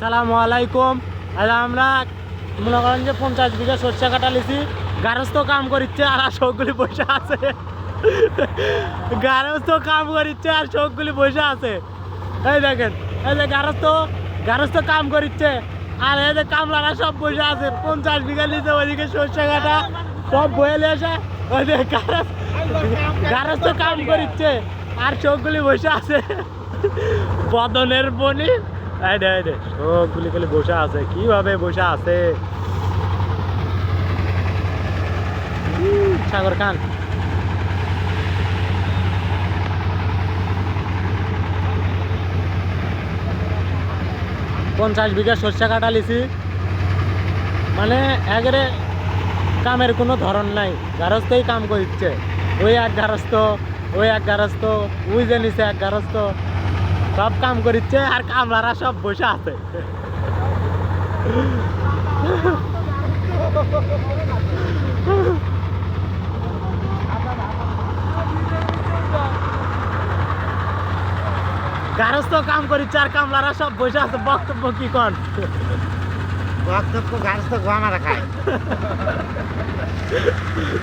সালামু আলাইকুম। আজ আমরা মনে করেন যে পঞ্চাশ বিঘা সর্ষে কাটা লিছি। গারস্থ কাম করিচ্ছে আর সবগুলি বসে আছে। গারস্থ কাম করিচ্ছে আর সবগুলি বসে আছে। এই দেখেন, এই যে গারস্থ গারস্থ কাম করিচ্ছে। আর এই যে কামলারা সব বসে আছে। পঞ্চাশ বিঘা লিছে ওইদিকে সর্ষে কাটা, সব বয়ে এসে ওই যে গারস্থ কাম করিচ্ছে আর সবগুলি বসে আছে। বদনের বনি বসে আছে। কীভাবে বসে আছে? সাগর খান। পঞ্চাশ বিঘা সর্ষে কাটা লিছি। মানে একেবারে কামের কোনো ধরন নাই। গারস্থই কাম করছে। ওই এক গারস্থ, ওই এক গারস্থ, ওই যে এক গারস্থ। সব কাম করিচ্ছে আর কামলারা সব বসে আছে। গারস্থ কাম করিচ্ছে আর কামলারা সব বসে আছে বক্তব্য কি কন? বক্তব্য তো গোয়ামারা খায়।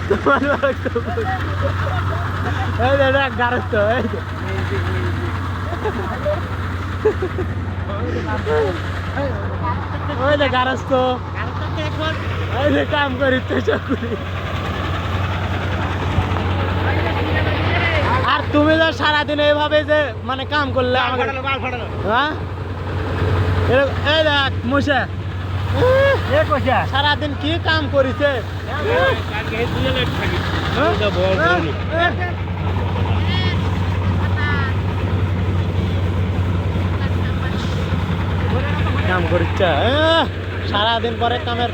তোমার বক্তব্য এই দেখ গারস্থ এই। ওই যে গারস্থ। এই যে কাম চকুরি। আর তুমি যে সারাদিন এইভাবে যে মানে কাম করলে আমাকে হ্যাঁ? এই দেখ সারাদিন কি কাম করিছে? ঘুরছে সারাদিন পরে কামের